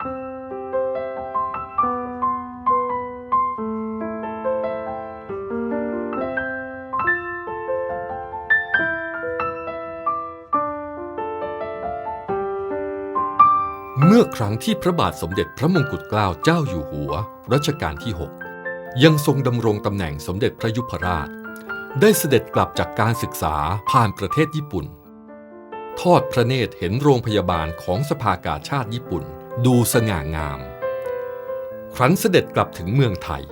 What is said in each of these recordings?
เมื่อครั้งที่พระบาทสมเด็จพระมงกุฎเกล้าเจ้าอยู่หัวรัชกาลที่ 6 ยังทรงดำรงตำแหน่งสมเด็จพระยุพราช ได้เสด็จกลับจากการศึกษาผ่านประเทศญี่ปุ่น ทอดพระเนตรเห็นโรงพยาบาลของสภากาชาติญี่ปุ่น ดูสง่างาม ครั้นเสด็จกลับถึงเมืองไทย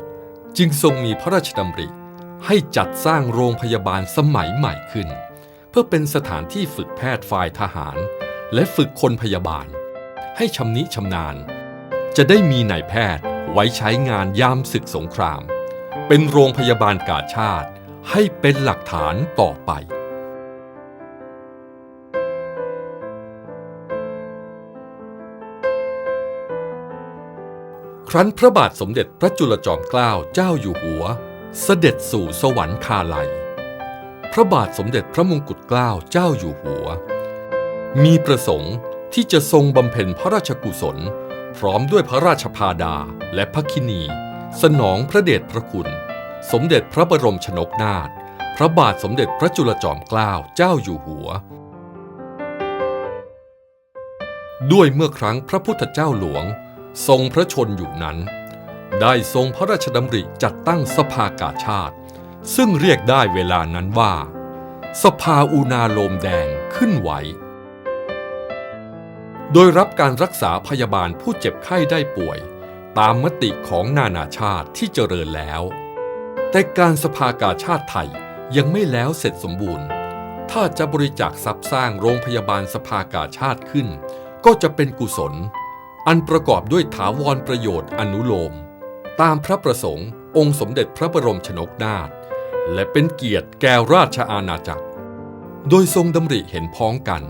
จึงทรงมีพระราชดำริให้จัดสร้างโรงพยาบาลสมัยใหม่ขึ้น เพื่อเป็นสถานที่ฝึกแพทย์ฝ่ายทหาร และฝึกคนพยาบาล ให้ชำนิชำนาญ จะได้มีนายแพทย์ไว้ใช้งานยามศึกสงคราม เป็นโรงพยาบาลกาชาติให้เป็นหลักฐานต่อไป ครั้นพระบาทสมเด็จพระจุลจอมเกล้าเจ้าอยู่หัว เสด็จสู่สวรรคาลัย พระบาทสมเด็จพระมงกุฎเกล้าเจ้าอยู่หัว มีประสงค์ที่จะทรงบำเพ็ญพระราชกุศล พร้อมด้วยพระราชพาดาและพระคินี สนองพระเดชพระคุณ สมเด็จพระบรมชนกนาถพระบาทสมเด็จพระจุลจอมเกล้าเจ้าอยู่หัว ด้วยเมื่อครั้งพระพุทธเจ้าหลวง ทรงพระชนอยู่นั้น ได้ทรงพระราชดำริจัดตั้งสภากาชาติ ซึ่งเรียกได้เวลานั้นว่า สภาอุณาโลมแดงขึ้นไหว โดยรับการรักษาพยาบาลผู้เจ็บไข้ได้ป่วย ตามมติของนานาชาติที่เจริญแล้ว แต่การสภากาชาติไทยยังไม่แล้วเสร็จสมบูรณ์ ถ้าจะบริจาคทรัพย์สร้างโรงพยาบาลสภากาชาติขึ้น ก็จะเป็นกุศล อันประกอบด้วยถาวรประโยชน์อนุโลม ตามพระประสงค์องค์สมเด็จพระบรมชนกนาถและเป็นเกียรติแก่ราชอาณาจักร โดยทรงดำริเห็นพ้องกัน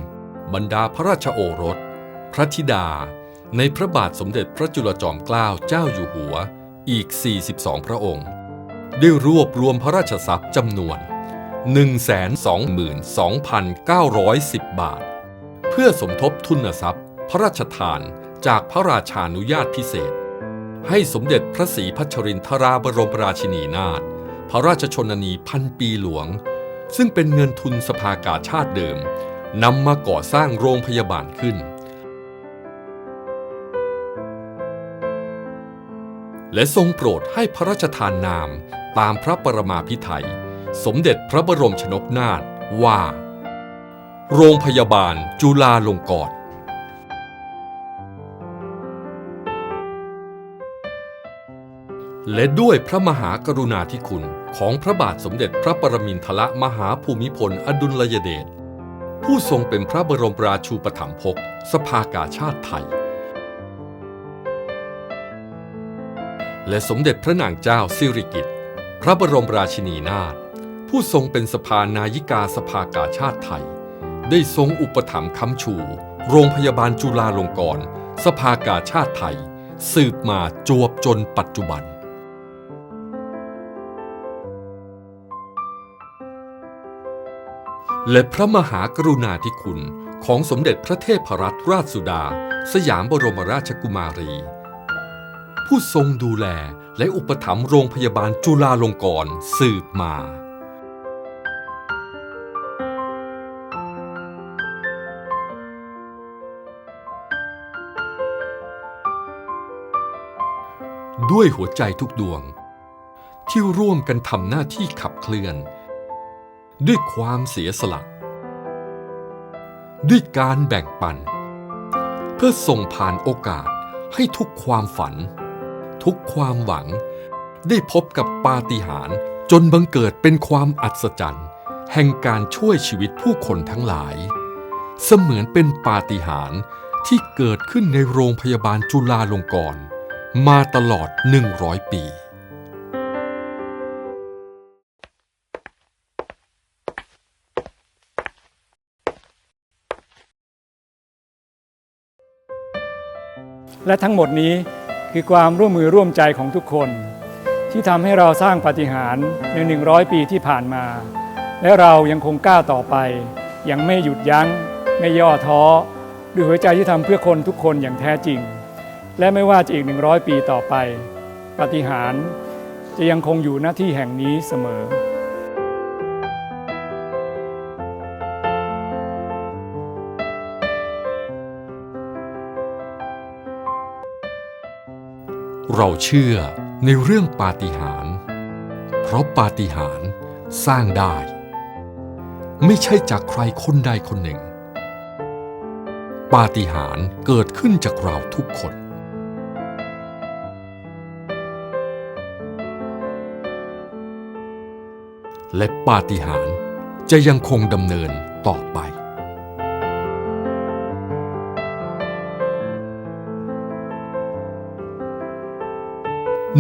บรรดาพระราชโอรส พระธิดา ในพระบาทสมเด็จพระจุลจอมเกล้าเจ้าอยู่หัวอีก 42 พระองค์ ได้รวบรวมพระราชทรัพย์จำนวน 122,910 บาท เพื่อสมทบทุนทรัพย์ พระราชทาน จากพระราชานุญาตพิเศษ ให้สมเด็จพระศรีพัชรินทราบรมราชินีนาถพระราชชนนีพันปีหลวง ซึ่งเป็นเงินทุนสภากาชาติเดิมนำมาก่อสร้างโรงพยาบาลขึ้น และทรงโปรดให้พระราชทานนามตามพระปรมาภิไธยสมเด็จพระบรมชนกนาถว่า โรงพยาบาลจุฬาลงกรณ์ และด้วยพระมหากรุณาธิคุณของพระบาทสมเด็จพระปรมินทรมหาภูมิพลอดุลยเดชผู้ทรงเป็นพระบรมราชูปถัมภกสภากาชาติไทย และสมเด็จพระนางเจ้าสิริกิติ์พระบรมราชินีนาถผู้ทรงเป็นสภานายิกาสภากาชาติไทย ได้ทรงอุปถัมภ์ค้ำชู โรงพยาบาลจุฬาลงกรณ์สภากาชาติไทย สืบมาจวบจนปัจจุบัน และพระมหากรุณาธิคุณของสมเด็จพระเทพรัตนราชสุดา สยามบรมราชกุมารี ผู้ทรงดูแลและอุปถัมภ์โรงพยาบาลจุฬาลงกรณ์สืบมา ด้วยหัวใจทุกดวง ที่ร่วมกันทำหน้าที่ขับเคลื่อน ด้วยความเสียสละ ด้วยการแบ่งปัน เพื่อส่งผ่านโอกาสให้ทุกความฝัน ทุกความหวัง ได้พบกับปาฏิหาริย์จนบังเกิดเป็นความอัศจรรย์ แห่งการช่วยชีวิตผู้คนทั้งหลาย เสมือนเป็นปาฏิหาริย์ที่เกิดขึ้นในโรงพยาบาลจุฬาลงกรณ์มาตลอด 100 ปี และทั้งหมดนี้คือความร่วมมือร่วมใจของทุกคน ที่ทำให้เราสร้างปาฏิหาริย์ใน 100 ปีที่ผ่านมา และเรายังคงก้าวต่อไป ยังไม่หยุดยัง้ง ไม่ย่อท้อด้วยหัวใจที่ทำเพื่อคนทุกคนอย่างแท้จริง และไม่ว่าจะอีก 100 ปีต่อไปปาฏิหาริย์จะยังคงอยู่หน้าที่แห่งนี้เสมอ เราเชื่อในเรื่องปาฏิหาริย์เพราะปาฏิหาริย์สร้างได้ ไม่ใช่จากใครคนใดคนหนึ่ง ปาฏิหาริย์เกิดขึ้นจากเราทุกคน และปาฏิหาริย์จะยังคงดำเนินต่อไป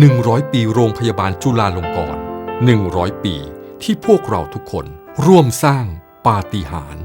100 ปีโรงพยาบาลจุฬาลงกรณ์100 ปีที่พวกเราทุกคนร่วมสร้างปาฏิหาริย์